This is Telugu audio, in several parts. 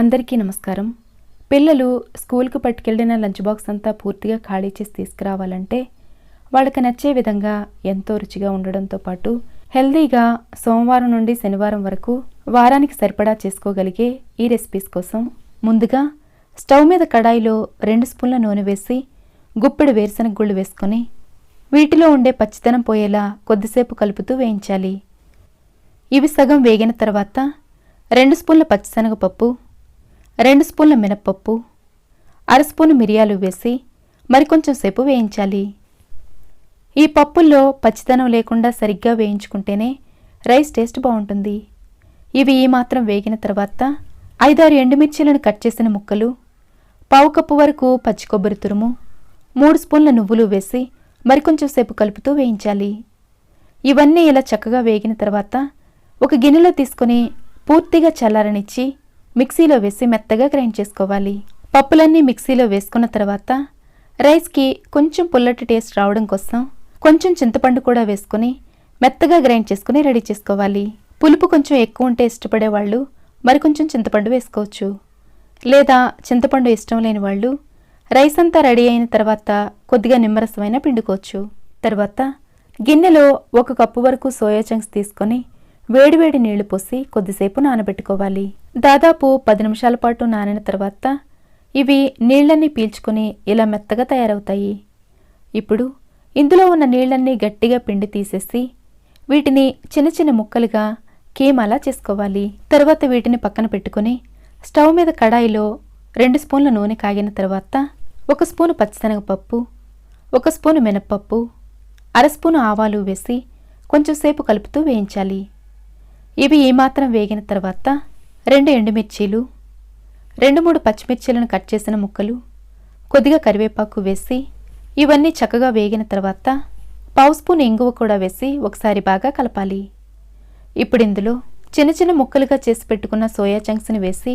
అందరికీ నమస్కారం. పిల్లలు స్కూల్కి పట్టుకెళ్ళిన లంచ్ బాక్స్ అంతా పూర్తిగా ఖాళీ చేసి తీసుకురావాలంటే వాళ్ళకి నచ్చే విధంగా ఎంతో రుచిగా ఉండడంతో పాటు హెల్దీగా సోమవారం నుండి శనివారం వరకు వారానికి సరిపడా చేసుకోగలిగే ఈ రెసిపీస్ కోసం ముందుగా స్టవ్ మీద కడాయిలో రెండు స్పూన్ల నూనె వేసి గుప్పెడు వేరుశనగ గుళ్ళు వేసుకొని వీటిలో ఉండే పచ్చితనం పోయేలా కొద్దిసేపు కలుపుతూ వేయించాలి. ఇవి సగం వేగిన తర్వాత రెండు స్పూన్ల పచ్చిశనగపప్పు రెండు స్పూన్ల మినప్పప్పు అర స్పూను మిరియాలు వేసి మరికొంచెం సేపు వేయించాలి. ఈ పప్పుల్లో పచ్చిదనం లేకుండా సరిగ్గా వేయించుకుంటేనే రైస్ టేస్ట్ బాగుంటుంది. ఇవి ఈ మాత్రం వేగిన తర్వాత ఐదారు ఎండుమిర్చీలను కట్ చేసిన ముక్కలు పావు కప్పు వరకు పచ్చి కొబ్బరి తురుము మూడు స్పూన్ల నువ్వులు వేసి మరికొంచెం సేపు కలుపుతూ వేయించాలి. ఇవన్నీ ఇలా చక్కగా వేగిన తర్వాత ఒక గిన్నెలో తీసుకొని పూర్తిగా చల్లారనిచ్చి మిక్సీలో వేసి మెత్తగా గ్రైండ్ చేసుకోవాలి. పప్పులన్నీ మిక్సీలో వేసుకున్న తర్వాత రైస్కి కొంచెం పుల్లటి టేస్ట్ రావడం కోసం కొంచెం చింతపండు కూడా వేసుకొని మెత్తగా గ్రైండ్ చేసుకుని రెడీ చేసుకోవాలి. పులుపు కొంచెం ఎక్కువ ఉంటే ఇష్టపడే వాళ్ళు మరికొంచెం చింతపండు వేసుకోవచ్చు. లేదా చింతపండు ఇష్టం లేని వాళ్ళు రైస్ అంతా రెడీ అయిన తర్వాత కొద్దిగా నిమ్మరసమైన పిండుకోవచ్చు. తర్వాత గిన్నెలో ఒక కప్పు వరకు సోయా చంక్స్ తీసుకొని వేడివేడి నీళ్ళు పోసి కొద్దిసేపు నానబెట్టుకోవాలి. దాదాపు పది నిమిషాల పాటు నానిన తర్వాత ఇవి నీళ్ళన్నీ పీల్చుకుని ఇలా మెత్తగా తయారవుతాయి. ఇప్పుడు ఇందులో ఉన్న నీళ్ళన్నీ గట్టిగా పిండి తీసేసి వీటిని చిన్న చిన్న ముక్కలుగా కీమాలా చేసుకోవాలి. తర్వాత వీటిని పక్కన పెట్టుకొని స్టవ్ మీద కడాయిలో రెండు స్పూన్ల నూనె కాగిన తర్వాత ఒక స్పూను పచ్చిశనగపప్పు ఒక స్పూను మినప్పప్పు అర స్పూను ఆవాలు వేసి కొంచెం సేపు కలుపుతూ వేయించాలి. ఇవి ఏమాత్రం వేగిన తర్వాత రెండు ఎండుమిర్చీలు రెండు మూడు పచ్చిమిర్చీలను కట్ చేసిన ముక్కలు కొద్దిగా కరివేపాకు వేసి ఇవన్నీ చక్కగా వేగిన తర్వాత పావు స్పూన్ ఇంగువ కూడా వేసి ఒకసారి బాగా కలపాలి. ఇప్పుడు ఇందులో చిన్న చిన్న ముక్కలుగా చేసి పెట్టుకున్న సోయా చంక్స్ని వేసి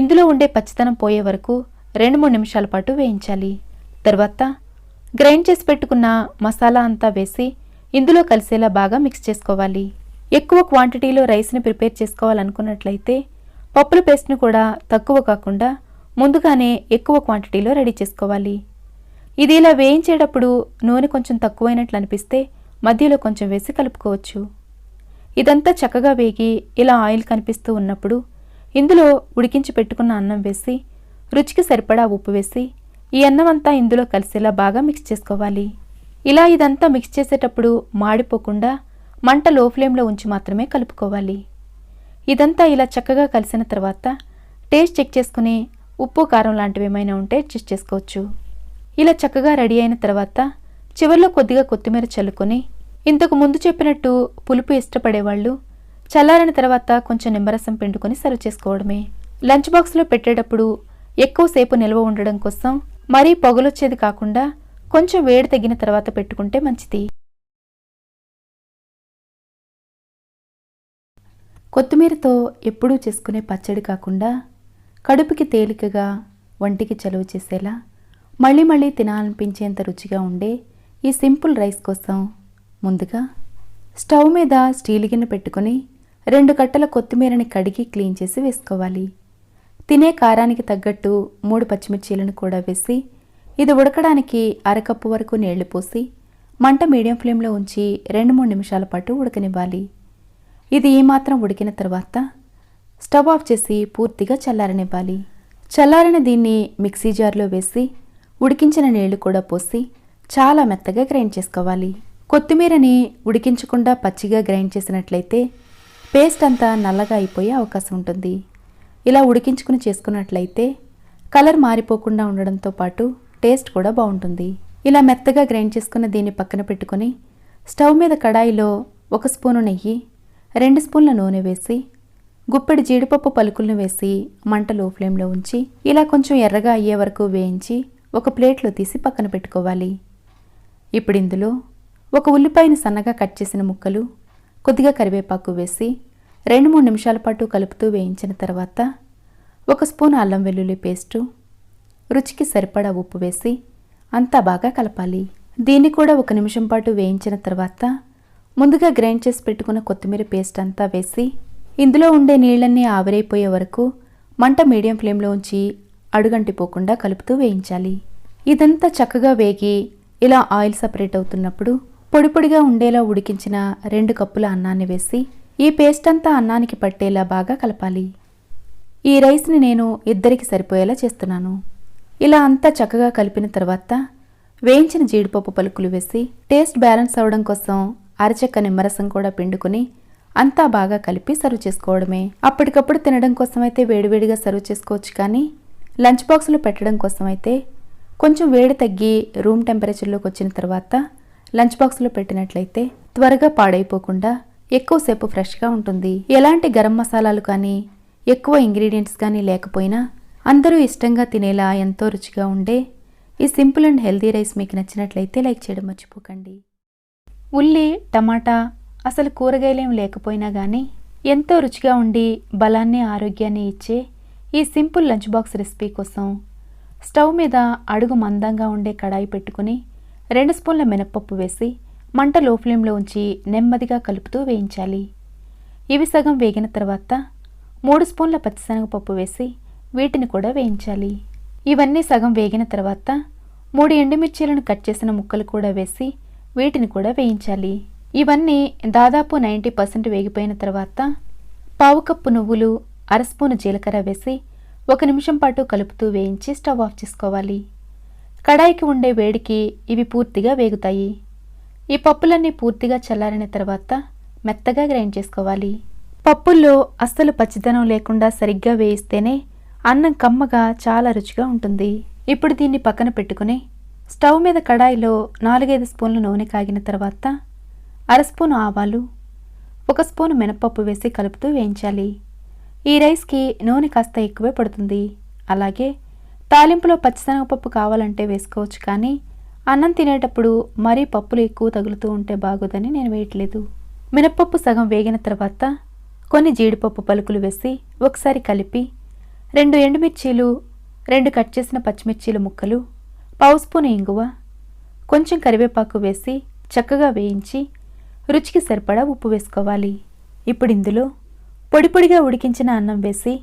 ఇందులో ఉండే పచ్చితనం పోయే వరకు రెండు మూడు నిమిషాల పాటు వేయించాలి. తర్వాత గ్రైండ్ చేసి పెట్టుకున్న మసాలా అంతా వేసి ఇందులో కలిసేలా బాగా మిక్స్ చేసుకోవాలి. ఎక్కువ క్వాంటిటీలో రైస్ని ప్రిపేర్ చేసుకోవాలనుకున్నట్లయితే పప్పుల పేస్ట్ని కూడా తక్కువ కాకుండా ముందుగానే ఎక్కువ క్వాంటిటీలో రెడీ చేసుకోవాలి. ఇది ఇలా వేయించేటప్పుడు నూనె కొంచెం తక్కువైనట్లు అనిపిస్తే మధ్యలో కొంచెం వేసి కలుపుకోవచ్చు. ఇదంతా చక్కగా వేగి ఇలా ఆయిల్ కనిపిస్తూ ఉన్నప్పుడు ఇందులో ఉడికించి పెట్టుకున్న అన్నం వేసి రుచికి సరిపడా ఉప్పు వేసి ఈ అన్నం అంతా ఇందులో కలిసేలా బాగా మిక్స్ చేసుకోవాలి. ఇలా ఇదంతా మిక్స్ చేసేటప్పుడు మాడిపోకుండా మంట లో ఫ్లేమ్లో ఉంచి మాత్రమే కలుపుకోవాలి. ఇదంతా ఇలా చక్కగా కలిసిన తర్వాత టేస్ట్ చెక్ చేసుకుని ఉప్పు కారం లాంటివి ఏమైనా ఉంటే అడ్జస్ట్ చేసుకోవచ్చు. ఇలా చక్కగా రెడీ అయిన తర్వాత చివరిలో కొద్దిగా కొత్తిమీర చల్లుకొని ఇంతకు ముందు చెప్పినట్టు పులుపు ఇష్టపడేవాళ్ళు చల్లారిన తర్వాత కొంచెం నిమ్మరసం పిండుకొని సర్వ్ చేసుకోవడమే. లంచ్ బాక్స్లో పెట్టేటప్పుడు ఎక్కువసేపు నిల్వ ఉండడం కోసం మరీ పొగలొచ్చేది కాకుండా కొంచెం వేడి తగ్గిన తర్వాత పెట్టుకుంటే మంచిది. కొత్తిమీరతో ఎప్పుడూ చేసుకునే పచ్చడి కాకుండా కడుపుకి తేలికగా వంటికి చలువ చేసేలా మళ్ళీ మళ్ళీ తినాలనిపించేంత రుచిగా ఉండే ఈ సింపుల్ రైస్ కోసం ముందుగా స్టవ్ మీద స్టీల్ గిన్నె పెట్టుకొని రెండు కట్టల కొత్తిమీరని కడిగి క్లీన్ చేసి వేసుకోవాలి. తినే కారానికి తగ్గట్టు మూడు పచ్చిమిర్చీలను కూడా వేసి ఇది ఉడకడానికి అరకప్పు వరకు నీళ్ళు పోసి మంట మీడియం ఫ్లేమ్లో ఉంచి రెండు మూడు నిమిషాల పాటు ఉడకనివ్వాలి. ఇది ఏమాత్రం ఉడికిన తర్వాత స్టవ్ ఆఫ్ చేసి పూర్తిగా చల్లారనివ్వాలి. చల్లారిన దీన్ని మిక్సీ జార్లో వేసి ఉడికించిన నీళ్ళు కూడా పోసి చాలా మెత్తగా గ్రైండ్ చేసుకోవాలి. కొత్తిమీరని ఉడికించకుండా పచ్చిగా గ్రైండ్ చేసినట్లయితే పేస్ట్ అంతా నల్లగా అయిపోయే అవకాశం ఉంటుంది. ఇలా ఉడికించుకుని చేసుకున్నట్లయితే కలర్ మారిపోకుండా ఉండడంతో పాటు టేస్ట్ కూడా బాగుంటుంది. ఇలా మెత్తగా గ్రైండ్ చేసుకున్న దీన్ని పక్కన పెట్టుకొని స్టవ్ మీద కడాయిలో ఒక స్పూను నెయ్యి రెండు స్పూన్ల నూనె వేసి గుప్పెడు జీడిపప్పు పలుకులను వేసి మంట లో ఫ్లేమ్లో ఉంచి ఇలా కొంచెం ఎర్రగా అయ్యే వరకు వేయించి ఒక ప్లేట్లో తీసి పక్కన పెట్టుకోవాలి. ఇప్పుడు ఇందులో ఒక ఉల్లిపాయను సన్నగా కట్ చేసిన ముక్కలు కొద్దిగా కరివేపాకు వేసి రెండు మూడు నిమిషాల పాటు కలుపుతూ వేయించిన తర్వాత ఒక స్పూన్ అల్లం వెల్లుల్లి పేస్టు రుచికి సరిపడా ఉప్పు వేసి అంతా బాగా కలపాలి. దీన్ని కూడా ఒక నిమిషం పాటు వేయించిన తర్వాత ముందుగా గ్రైండ్ చేసి పెట్టుకున్న కొత్తిమీర పేస్ట్ అంతా వేసి ఇందులో ఉండే నీళ్ళన్నీ ఆవిరైపోయే వరకు మంట మీడియం ఫ్లేమ్లో ఉంచి అడుగంటిపోకుండా కలుపుతూ వేయించాలి. ఇదంతా చక్కగా వేగి ఇలా ఆయిల్ సపరేట్ అవుతున్నప్పుడు పొడి పొడిగా ఉండేలా ఉడికించిన రెండు కప్పుల అన్నాన్ని వేసి ఈ పేస్ట్ అంతా అన్నానికి పట్టేలా బాగా కలపాలి. ఈ రైస్ని నేను ఇద్దరికి సరిపోయేలా చేస్తున్నాను. ఇలా అంతా చక్కగా కలిపిన తర్వాత వేయించిన జీడిపప్పు పలుకులు వేసి టేస్ట్ బ్యాలెన్స్ అవ్వడం కోసం అరచెక్క నిమ్మరసం కూడా పిండుకుని అంతా బాగా కలిపి సర్వ్ చేసుకోవడమే. అప్పటికప్పుడు తినడం కోసమైతే వేడివేడిగా సర్వ్ చేసుకోవచ్చు కానీ లంచ్ బాక్స్లో పెట్టడం కోసమైతే కొంచెం వేడి తగ్గి రూమ్ టెంపరేచర్లోకి వచ్చిన తర్వాత లంచ్ బాక్స్లో పెట్టినట్లయితే త్వరగా పాడైపోకుండా ఎక్కువసేపు ఫ్రెష్గా ఉంటుంది. ఎలాంటి గరం మసాలాలు కానీ ఎక్కువ ఇంగ్రీడియంట్స్ కానీ లేకపోయినా అందరూ ఇష్టంగా తినేలా ఎంతో రుచిగా ఉండే ఈ సింపుల్ అండ్ హెల్దీ రైస్ మీకు నచ్చినట్లయితే లైక్ చేయడం మర్చిపోకండి. ఉల్లి టమాటా అసలు కూరగాయలేం లేకపోయినా కానీ ఎంతో రుచిగా ఉండి బలాన్ని ఆరోగ్యాన్ని ఇచ్చే ఈ సింపుల్ లంచ్ బాక్స్ రెసిపీ కోసం స్టవ్ మీద అడుగు మందంగా ఉండే కడాయి పెట్టుకుని రెండు స్పూన్ల మినప్పప్పు వేసి మంట లో ఫ్లేమ్లో ఉంచి నెమ్మదిగా కలుపుతూ వేయించాలి. ఇవి సగం వేగిన తర్వాత మూడు స్పూన్ల పచ్చిశనగపప్పు వేసి వీటిని కూడా వేయించాలి. ఇవన్నీ సగం వేగిన తర్వాత మూడు ఎండుమిర్చీలను కట్ చేసిన ముక్కలు కూడా వేసి వీటిని కూడా వేయించాలి. ఇవన్నీ దాదాపు నైంటీ పర్సెంట్ వేగిపోయిన తర్వాత పావు కప్పు నువ్వులు అర స్పూను జీలకర్ర వేసి ఒక నిమిషం పాటు కలుపుతూ వేయించి స్టవ్ ఆఫ్ చేసుకోవాలి. కడాయికి ఉండే వేడికి ఇవి పూర్తిగా వేగుతాయి. ఈ పప్పులన్నీ పూర్తిగా చల్లారిన తర్వాత మెత్తగా గ్రైండ్ చేసుకోవాలి. పప్పుల్లో అస్సలు పచ్చిదనం లేకుండా సరిగ్గా వేయిస్తేనే అన్నం కమ్మగా చాలా రుచిగా ఉంటుంది. ఇప్పుడు దీన్ని పక్కన పెట్టుకుని స్టవ్ మీద కడాయిలో నాలుగైదు స్పూన్ల నూనె కాగిన తర్వాత అర స్పూను ఆవాలు ఒక స్పూను మినపప్పు వేసి కలుపుతూ వేయించాలి. ఈ రైస్కి నూనె కాస్త ఎక్కువే పడుతుంది. అలాగే తాలింపులో పచ్చిశనగపప్పు కావాలంటే వేసుకోవచ్చు కానీ అన్నం తినేటప్పుడు మరీ పప్పులు ఎక్కువ తగులుతూ ఉంటే బాగోదని నేను వేయట్లేదు. మినపప్పు సగం వేగిన తర్వాత కొన్ని జీడిపప్పు పలుకులు వేసి ఒకసారి కలిపి రెండు ఎండుమిర్చీలు రెండు కట్ చేసిన పచ్చిమిర్చీల ముక్కలు పావు స్పూన్ ఇంగువ కొంచెం కరివేపాకు వేసి చక్కగా వేయించి రుచికి సరిపడా ఉప్పు వేసుకోవాలి. ఇప్పుడు ఇందులో పొడి పొడిగా ఉడికించిన అన్నం వేసి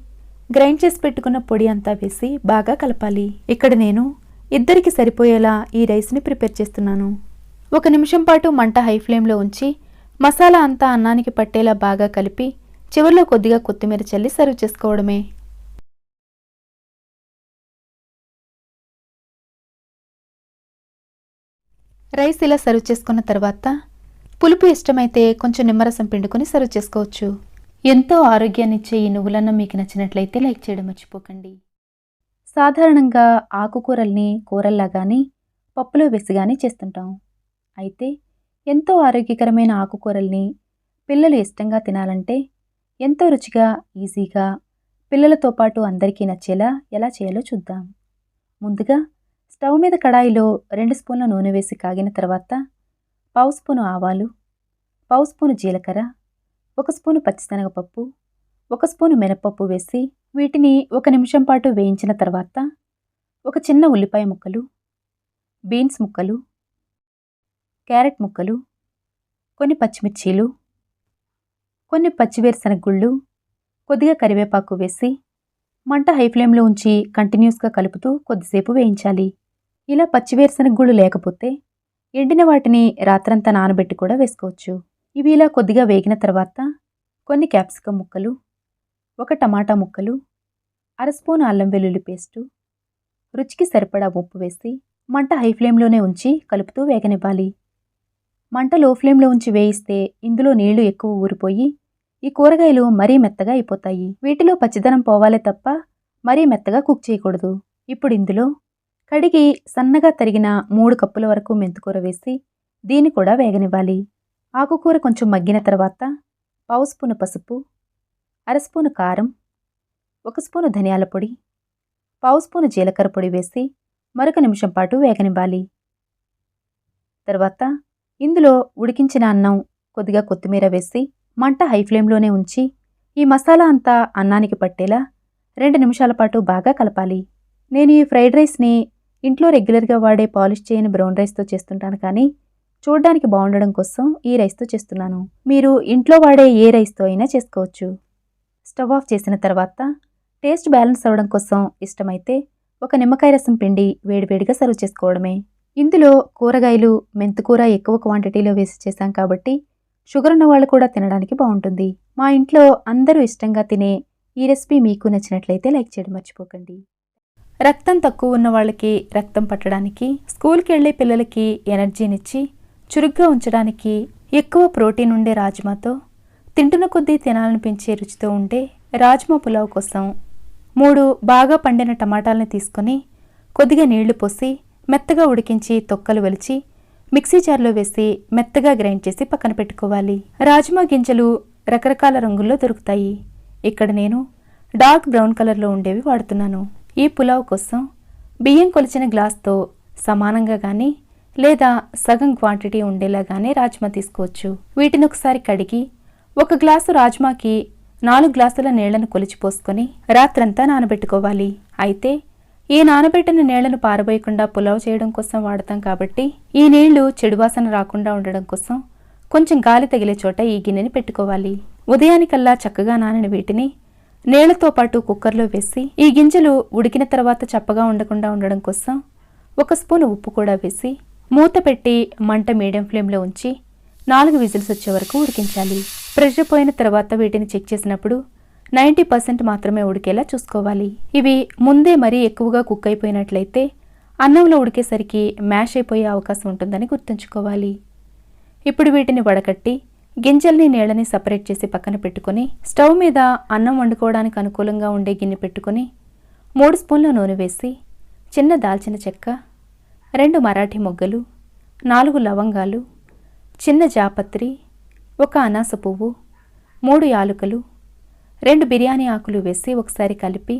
గ్రైండ్ చేసి పెట్టుకున్న పొడి అంతా వేసి బాగా కలపాలి. ఇక్కడ నేను ఇద్దరికి సరిపోయేలా ఈ రైస్ని ప్రిపేర్ చేస్తున్నాను. ఒక నిమిషం పాటు మంట హై ఫ్లేమ్లో ఉంచి మసాలా అంతా అన్నానికి పట్టేలా బాగా కలిపి చివరిలో కొద్దిగా కొత్తిమీర చల్లి సర్వ్ చేసుకోవడమే. రైస్ ఇలా సర్వ్ చేసుకున్న తర్వాత పులుపు ఇష్టమైతే కొంచెం నిమ్మరసం పిండుకొని సర్వ్ చేసుకోవచ్చు. ఎంతో ఆరోగ్యాన్నిచ్చే ఈ నువ్వులన్నం మీకు నచ్చినట్లయితే లైక్ చేయడం మర్చిపోకండి. సాధారణంగా ఆకుకూరల్ని కూరల్లా కానీ పప్పులో వేసి కానీ చేస్తుంటాం. అయితే ఎంతో ఆరోగ్యకరమైన ఆకుకూరల్ని పిల్లలు ఇష్టంగా తినాలంటే ఎంతో రుచిగా ఈజీగా పిల్లలతో పాటు అందరికీ నచ్చేలా ఎలా చేయాలో చూద్దాం. ముందుగా స్టవ్ మీద కడాయిలో రెండు స్పూన్ల నూనె వేసి కాగిన తర్వాత పావు స్పూను ఆవాలు పావు స్పూను జీలకర్ర ఒక స్పూను పచ్చిశనగపప్పు ఒక స్పూను మినపప్పు వేసి వీటిని ఒక నిమిషం పాటు వేయించిన తర్వాత ఒక చిన్న ఉల్లిపాయ ముక్కలు బీన్స్ ముక్కలు క్యారెట్ ముక్కలు కొన్ని పచ్చిమిర్చీలు కొన్ని పచ్చివేరుశనగ గుళ్ళు కొద్దిగా కరివేపాకు వేసి మంట హై ఫ్లేమ్లో ఉంచి కంటిన్యూస్గా కలుపుతూ కొద్దిసేపు వేయించాలి. ఇలా పచ్చివేరుశనగ గుళ్ళు లేకపోతే ఎండిన వాటిని రాత్రంతా నానబెట్టి కూడా వేసుకోవచ్చు. ఇవి ఇలా కొద్దిగా వేగిన తర్వాత కొన్ని క్యాప్సికం ముక్కలు ఒక టమాటా ముక్కలు అర స్పూన్ అల్లం వెల్లుల్లి పేస్టు రుచికి సరిపడా ఉప్పు వేసి మంట హై ఫ్లేమ్లోనే ఉంచి కలుపుతూ వేగనివ్వాలి. మంట లో ఫ్లేమ్లో ఉంచి వేయిస్తే ఇందులో నీళ్ళు ఎక్కువ ఊరిపోయి ఈ కూరగాయలు మరీ మెత్తగా అయిపోతాయి. వీటిలో పచ్చిదనం పోవాలే తప్ప మరీ మెత్తగా కుక్ చేయకూడదు. ఇప్పుడు ఇందులో కడిగి సన్నగా తరిగిన మూడు కప్పుల వరకు మెంతుకూర వేసి దీన్ని కూడా వేగనివ్వాలి. ఆకుకూర కొంచెం మగ్గిన తర్వాత పావు స్పూను పసుపు అర స్పూను కారం ఒక స్పూను ధనియాల పొడి పావు స్పూను జీలకర్ర పొడి వేసి మరొక నిమిషం పాటు వేగనివ్వాలి. తర్వాత ఇందులో ఉడికించిన అన్నం కొద్దిగా కొత్తిమీర వేసి మంట హై ఫ్లేమ్లోనే ఉంచి ఈ మసాలా అంతా అన్నానికి పట్టేలా రెండు నిమిషాల పాటు బాగా కలపాలి. నేను ఈ ఫ్రైడ్ రైస్ని ఇంట్లో రెగ్యులర్గా వాడే పాలిష్ చేయని బ్రౌన్ రైస్తో చేస్తుంటాను కానీ చూడడానికి బాగుండడం కోసం ఈ రైస్తో చేస్తున్నాను. మీరు ఇంట్లో వాడే ఏ రైస్తో అయినా చేసుకోవచ్చు. స్టవ్ ఆఫ్ చేసిన తర్వాత టేస్ట్ బ్యాలెన్స్ అవ్వడం కోసం ఇష్టమైతే ఒక నిమ్మకాయ రసం పిండి వేడివేడిగా సర్వ్ చేసుకోవడమే. ఇందులో కూరగాయలు మెంతుకూర ఎక్కువ క్వాంటిటీలో వేసి చేశాం కాబట్టి షుగర్ ఉన్న వాళ్ళు కూడా తినడానికి బాగుంటుంది. మా ఇంట్లో అందరూ ఇష్టంగా తినే ఈ రెసిపీ మీకు నచ్చినట్లయితే లైక్ చేయడం మర్చిపోకండి. రక్తం తక్కువ ఉన్న వాళ్ళకి రక్తం పట్టడానికి స్కూల్కి వెళ్ళే పిల్లలకి ఎనర్జీనిచ్చి చురుగ్గా ఉంచడానికి ఎక్కువ ప్రోటీన్ ఉండే రాజ్మాతో తింటున్న కొద్దీ తినాలనిపించే రుచితో ఉండే రాజ్మా పులావ్ కోసం మూడు బాగా పండిన టమాటాలని తీసుకొని కొద్దిగా నీళ్ళు పోసి మెత్తగా ఉడికించి తొక్కలు వలిచి మిక్సీ జార్లో వేసి మెత్తగా గ్రైండ్ చేసి పక్కన పెట్టుకోవాలి. రాజ్మా గింజలు రకరకాల రంగుల్లో దొరుకుతాయి. ఇక్కడ నేను డార్క్ బ్రౌన్ కలర్లో ఉండేవి వాడుతున్నాను. ఈ పులావ్ కోసం బియ్యం కొలిచిన గ్లాస్తో సమానంగా కానీ లేదా సగం క్వాంటిటీ ఉండేలా కానీ రాజ్మా తీసుకోవచ్చు. వీటిని ఒకసారి కడిగి ఒక గ్లాసు రాజ్మాకి నాలుగు గ్లాసుల నీళ్ళను కొలిచిపోసుకొని రాత్రంతా నానబెట్టుకోవాలి. అయితే ఈ నానబెట్టిన నీళ్ళను పారబోయకుండా పులావ్ చేయడం కోసం వాడతాం కాబట్టి ఈ నీళ్ళు చెడువాసన రాకుండా ఉండడం కోసం కొంచెం గాలి తగిలే చోట ఈ గిన్నెని పెట్టుకోవాలి. ఉదయానికల్లా చక్కగా నానిన వీటిని నీళ్ళతో పాటు కుక్కర్లో వేసి ఈ గింజలు ఉడికిన తర్వాత చప్పగా ఉండకుండా ఉండడం కోసం ఒక స్పూన్ ఉప్పు కూడా వేసి మూత పెట్టి మంట మీడియం ఫ్లేమ్లో ఉంచి నాలుగు విజిల్స్ వచ్చే వరకు ఉడికించాలి. ప్రెషర్ పోయిన తర్వాత వీటిని చెక్ చేసినప్పుడు నైంటీ పర్సెంట్ మాత్రమే ఉడికేలా చూసుకోవాలి. ఇవి ముందే మరీ ఎక్కువగా కుక్ అయిపోయినట్లయితే అన్నంలో ఉడికేసరికి మ్యాష్ అయిపోయే అవకాశం ఉంటుందని గుర్తుంచుకోవాలి. ఇప్పుడు వీటిని వడకట్టి గింజల్ని నీళ్ళని సపరేట్ చేసి పక్కన పెట్టుకొని స్టవ్ మీద అన్నం వండుకోవడానికి అనుకూలంగా ఉండే గిన్నె పెట్టుకొని మూడు స్పూన్ల నూనె వేసి చిన్న దాల్చిన చెక్క రెండు మరాఠీ మొగ్గలు నాలుగు లవంగాలు చిన్న జాపత్రి ఒక అనాస పువ్వు మూడు యాలుకలు రెండు బిర్యానీ ఆకులు వేసి ఒకసారి కలిపి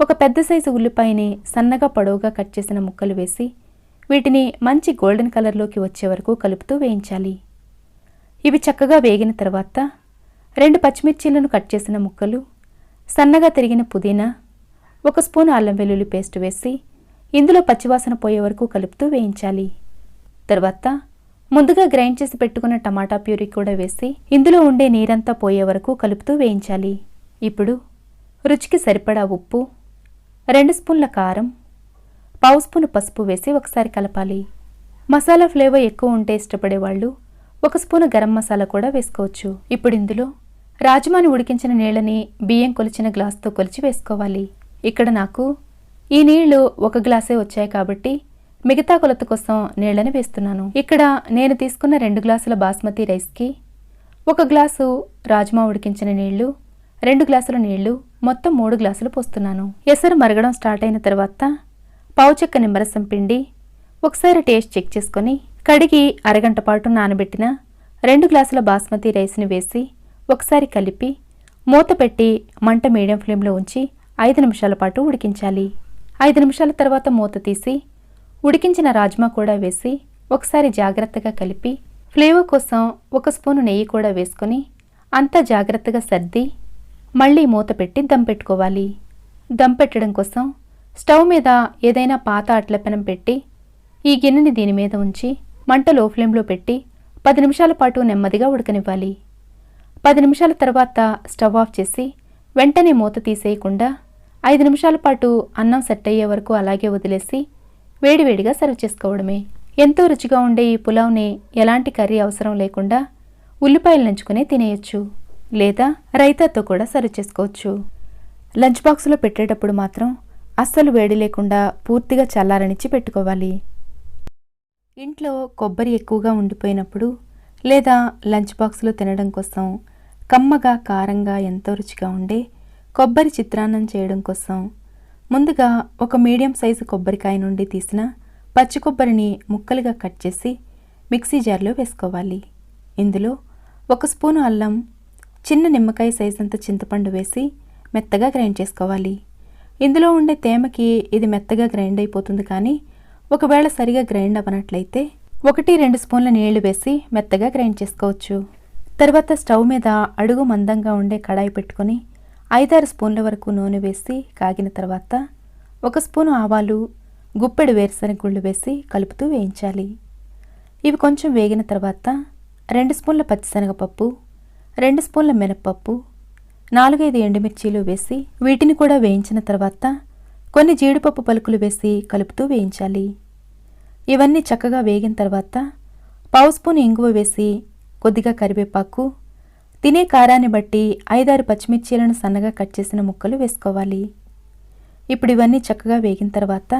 ఒక పెద్ద సైజు ఉల్లిపాయని సన్నగా పొడవుగా కట్ చేసిన ముక్కలు వేసి వీటిని మంచి గోల్డెన్ కలర్లోకి వచ్చే వరకు కలుపుతూ వేయించాలి. ఇవి చక్కగా వేగిన తర్వాత రెండు పచ్చిమిర్చీలను కట్ చేసిన ముక్కలు సన్నగా తిరిగిన పుదీనా ఒక స్పూన్ అల్లం వెల్లుల్లి పేస్ట్ వేసి ఇందులో పచ్చివాసన పోయే వరకు కలుపుతూ వేయించాలి. తర్వాత ముందుగా గ్రైండ్ చేసి పెట్టుకున్న టమాటా ప్యూరీ కూడా వేసి ఇందులో ఉండే నీరంతా పోయే వరకు కలుపుతూ వేయించాలి. ఇప్పుడు రుచికి సరిపడా ఉప్పు రెండు స్పూన్ల కారం పావు స్పూన్ పసుపు వేసి ఒకసారి కలపాలి. మసాలా ఫ్లేవర్ ఎక్కువ ఉంటే ఇష్టపడే వాళ్ళు ఒక స్పూను గరం మసాలా కూడా వేసుకోవచ్చు. ఇప్పుడు ఇందులో రాజమాని ఉడికించిన నీళ్ళని బియ్యం కొలిచిన గ్లాస్తో కొలిచి వేసుకోవాలి. ఇక్కడ నాకు ఈ నీళ్ళు ఒక గ్లాసే వచ్చాయి కాబట్టి మిగతా కొలత కోసం నీళ్ళని వేస్తున్నాను. ఇక్కడ నేను తీసుకున్న రెండు గ్లాసుల బాస్మతి రైస్కి ఒక గ్లాసు రాజ్మా ఉడికించిన నీళ్ళు రెండు గ్లాసుల నీళ్ళు మొత్తం మూడు గ్లాసులు పోస్తున్నాను. ఎసరు మరగడం స్టార్ట్ అయిన తర్వాత పావు చెక్క నిమ్మరసం పిండి ఒకసారి టేస్ట్ చెక్ చేసుకొని కడిగి అరగంట పాటు నానబెట్టిన రెండు గ్లాసుల బాస్మతి రైస్ని వేసి ఒకసారి కలిపి మూత పెట్టి మంట మీడియం ఫ్లేమ్లో ఉంచి ఐదు నిమిషాల పాటు ఉడికించాలి. ఐదు నిమిషాల తర్వాత మూత తీసి ఉడికించిన రాజ్మా కూడా వేసి ఒకసారి జాగ్రత్తగా కలిపి ఫ్లేవర్ కోసం ఒక స్పూను నెయ్యి కూడా వేసుకొని అంతా జాగ్రత్తగా సర్ది మళ్ళీ మూత పెట్టి దమ్ పెట్టుకోవాలి. దమ్ పెట్టడం కోసం స్టవ్ మీద ఏదైనా పాత అట్లపెనం పెట్టి ఈ గిన్నెని దీని మీద ఉంచి మంట లో ఫ్లేమ్లో పెట్టి పది నిమిషాల పాటు నెమ్మదిగా ఉడకనివ్వాలి. పది నిమిషాల తర్వాత స్టవ్ ఆఫ్ చేసి వెంటనే మూత తీసేయకుండా ఐదు నిమిషాల పాటు అన్నం సెట్ అయ్యే వరకు అలాగే వదిలేసి వేడివేడిగా సర్వ్ చేసుకోవడమే. ఎంతో రుచిగా ఉండే ఈ పులావ్ని ఎలాంటి కర్రీ అవసరం లేకుండా ఉల్లిపాయలు నంచుకునే తినేయొచ్చు. లేదా రైతాతో కూడా సర్వ్ చేసుకోవచ్చు. లంచ్ బాక్స్లో పెట్టేటప్పుడు మాత్రం అస్సలు వేడి లేకుండా పూర్తిగా చల్లారనిచ్చి పెట్టుకోవాలి. ఇంట్లో కొబ్బరి ఎక్కువగా ఉండిపోయినప్పుడు లేదా లంచ్ బాక్స్లో తినడం కోసం కమ్మగా కారంగా ఎంతో రుచిగా ఉండే కొబ్బరి చిత్రాన్నం చేయడం కోసం ముందుగా ఒక మీడియం సైజు కొబ్బరికాయ నుండి తీసిన పచ్చి కొబ్బరిని ముక్కలుగా కట్ చేసి మిక్సీ జార్లో వేసుకోవాలి. ఇందులో ఒక స్పూను అల్లం చిన్న నిమ్మకాయ సైజు అంత చింతపండు వేసి మెత్తగా గ్రైండ్ చేసుకోవాలి. ఇందులో ఉండే తేమకి ఇది మెత్తగా గ్రైండ్ అయిపోతుంది కానీ ఒకవేళ సరిగా గ్రైండ్ అవ్వనట్లయితే ఒకటి రెండు స్పూన్ల నీళ్ళు వేసి మెత్తగా గ్రైండ్ చేసుకోవచ్చు. తర్వాత స్టవ్ మీద అడుగు మందంగా ఉండే కడాయి పెట్టుకొని ఐదారు స్పూన్ల వరకు నూనె వేసి కాగిన తర్వాత ఒక స్పూను ఆవాలు గుప్పెడు వేరుశనగ గుళ్ళు వేసి కలుపుతూ వేయించాలి. ఇవి కొంచెం వేగిన తర్వాత రెండు స్పూన్ల పచ్చిశనగపప్పు రెండు స్పూన్ల మినప్పప్పు నాలుగైదు ఎండుమిర్చీలు వేసి వీటిని కూడా వేయించిన తర్వాత కొన్ని జీడిపప్పు పలుకులు వేసి కలుపుతూ వేయించాలి. ఇవన్నీ చక్కగా వేగిన తర్వాత పావు స్పూన్ ఇంగువ వేసి కొద్దిగా కరివేపాకు తినే కారాన్ని బట్టి ఐదారు పచ్చిమిర్చీలను సన్నగా కట్ చేసిన ముక్కలు వేసుకోవాలి. ఇప్పుడు ఇవన్నీ చక్కగా వేగిన తర్వాత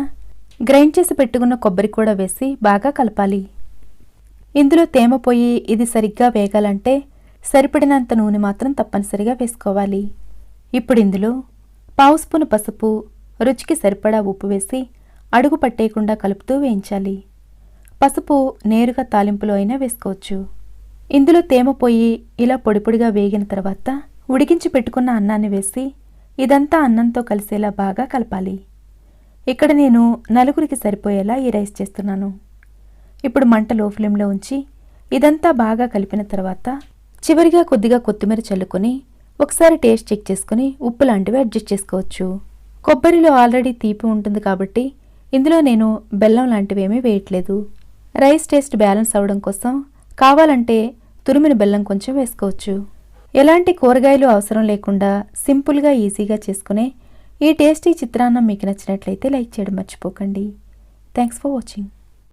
గ్రైండ్ చేసి పెట్టుకున్న కొబ్బరి కూడా వేసి బాగా కలపాలి. ఇందులో తేమ పోయి ఇది సరిగ్గా వేగాలంటే సరిపడినంత నూనె మాత్రం తప్పనిసరిగా వేసుకోవాలి. ఇప్పుడు ఇందులో పావు స్పూన్ పసుపు రుచికి సరిపడా ఉప్పు వేసి అడుగు పట్టేయకుండా కలుపుతూ వేయించాలి. పసుపు నేరుగా తాలింపులో అయినా వేసుకోవచ్చు. ఇందులో తేమ పోయి ఇలా పొడిపొడిగా వేగిన తర్వాత ఉడికించి పెట్టుకున్న అన్నాన్ని వేసి ఇదంతా అన్నంతో కలిసేలా బాగా కలపాలి. ఇక్కడ నేను నలుగురికి సరిపోయేలా ఈ రైస్ చేస్తున్నాను. ఇప్పుడు మంట లో ఫ్లేమ్లో ఉంచి ఇదంతా బాగా కలిపిన తర్వాత చివరిగా కొద్దిగా కొత్తిమీర చల్లుకొని ఒకసారి టేస్ట్ చెక్ చేసుకుని ఉప్పు లాంటివి అడ్జస్ట్ చేసుకోవచ్చు. కొబ్బరిలో ఆల్రెడీ తీపి ఉంటుంది కాబట్టి ఇందులో నేను బెల్లం లాంటివి ఏమీ వేయట్లేదు. రైస్ టేస్ట్ బ్యాలెన్స్ అవ్వడం కోసం కావాలంటే తురిమిన బెల్లం కొంచెం వేసుకోవచ్చు. ఎలాంటి కూరగాయలు అవసరం లేకుండా సింపుల్గా ఈజీగా చేసుకునే ఈ టేస్టీ చిత్రాన్నం మీకు నచ్చినట్లయితే లైక్ చేయడం మర్చిపోకండి. Thanks for watching.